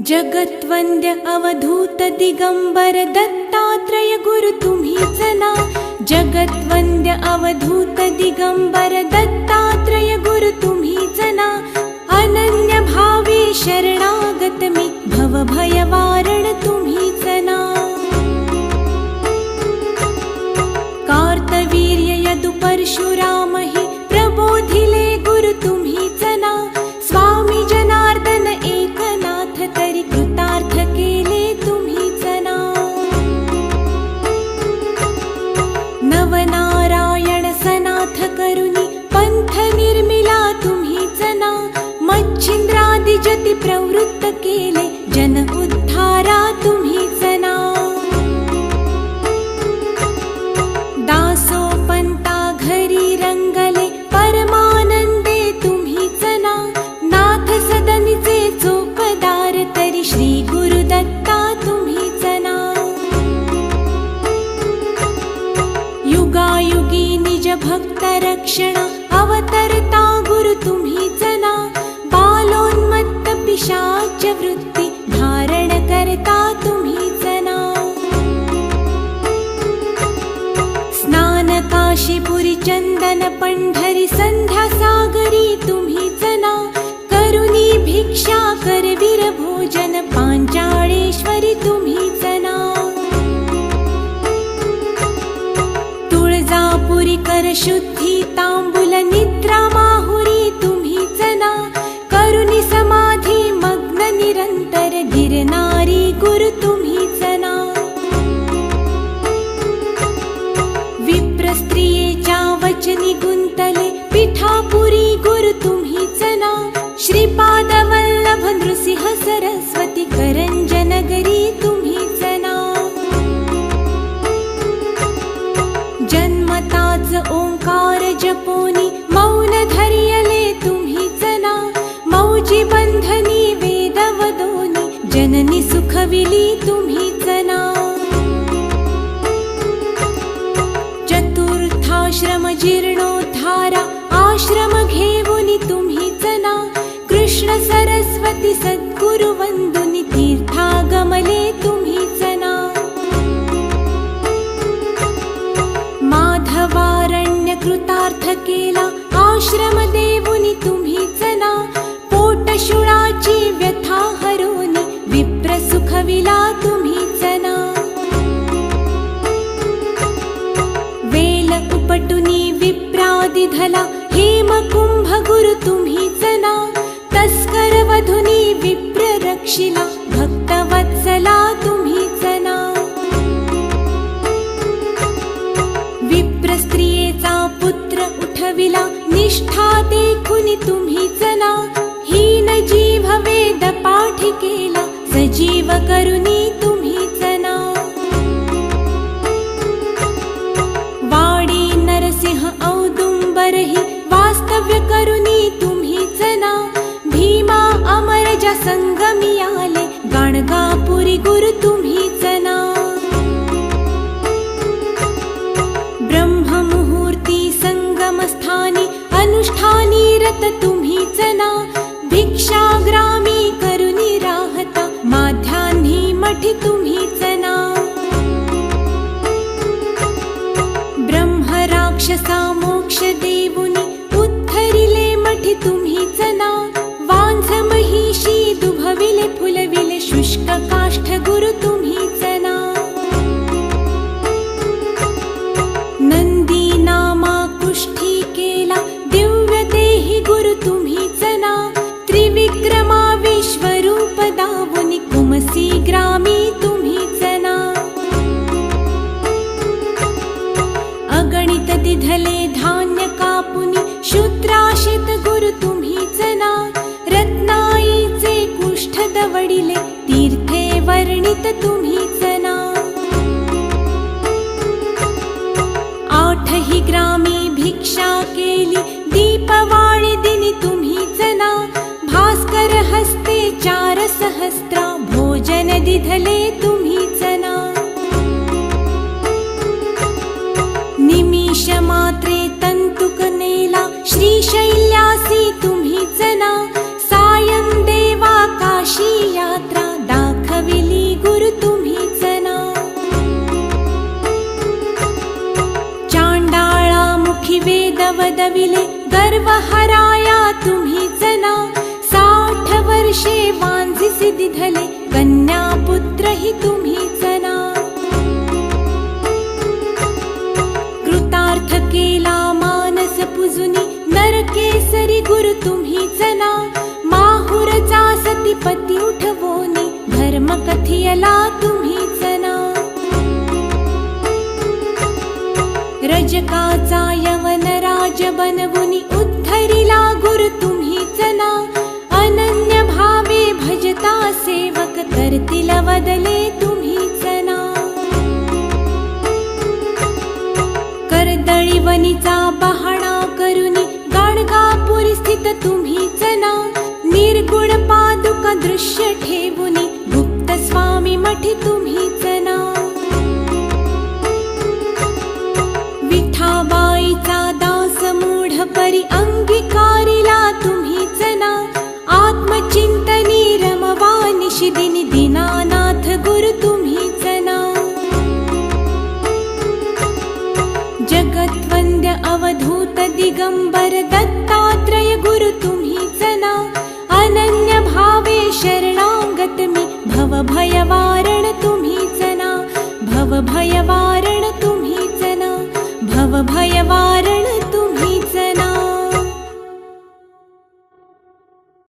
जगत्वन्द्य अवधूत दिगंबर दत्तात्रय गुरु तुम्हीच ना जगत्वन्द्य अवधूत दिगंबर दत्तात्रय गुरु तुम्हीच ना अनन्य भावे शरणागत मी भवभयवारण तुम्हीच ना कार्तवीर्य यदु परशुराम भक्त रक्षण अवतरता गुरु तुम्ही जना बालोन्मत्त पिशाच वृत्ती धारण करता तुम्ही जना. स्नान काशीपुरी चंदन पंढरी संध्या सागरी तांबुल निद्रा माहुरी तुम्ही जना करुणी समाधी मग्न निरंतर गिरनारी गुरु तुम्ही जना. विप्र स्त्रियेच्या वचनी गुंतले पिठापुरी गुरु तुम्ही जना श्रीपाद जपोनी मौन धरियले तुम्ही जना मौजी बंधनी वेदवदोनी जननी सुखविली तुम्ही जना. चतुर्थाश्रम जीर्णोद्धारा आश्रम घेऊनी तुम्ही जना कृष्ण सरस्वती सद्गुरु विप्र सुखविला तुम्हीच ना वेल उपटुनी विप्रादि विप्रादिधला हेमकुंभ गुरु तुम्हीच ना तस्कर वधुनी विप्र रक्षिला भक्तवत्सला तुम्हीच ना विप्र स्त्रियेचा पुत्र उठविला निष्ठा देखुनी तुम्हीच ना हीन जीव वेद पाठी केला सजीव करुणी तुम्हीच ना वाडी नरसिंह औदुंबरही वास्तव्य करुणी तुम्हीच ना भीमा अमर संगमी आले गाणगापुरी गुरु अगणित धान्य कापुनी शूद्राशित गुरु तुम्ही जना. रत्नाईचे कुष्ठ दवडिले तीर्थे वर्णित तुम्ही जना. आठही ग्रामी भिक्षा केली दीपवाळी दिनी तुम्ही जना. भास्कर हस्ते चार सहस्त्रा भोजन दिधले तुम्ही जना. काशी यात्रा दाखविली गुरु तुम्हीच ना. चांडाळा मुखी वेद वदविले गर्व हराया तुम्हीच ना. साठ वर्षे वांझी सिद्धिधले कन्या पुत्र ही तुम्हीच ना. कृतार्थ केला मानस पुजुनी नरकेसरी गुरु तुम्हीच धर्म तुम्हीच ना रजकाचा यवन राज बनवुनी उद्धरिला गुरु तुम्हीच ना अनन्य भावे भजता सेवक करतील वदले तुम्हीच ना कर्दळीवनीचा बहाणा करुनी गाणगापुरी स्थित तुम्हीच ना निर्गुण पादुका दृश्य ठेवुनी स्वामी मठी तुम्हीच ना विठाबाईचा दास मूढ परी अंगीकारिला तुम्हीच ना आत्मचिंतनी रमवा निशिदिनी दिनानाथ गुरु तुम्हीच ना जगत्वंद्य अवधूत दिगंबर भयवारण तुम्हीच ना भव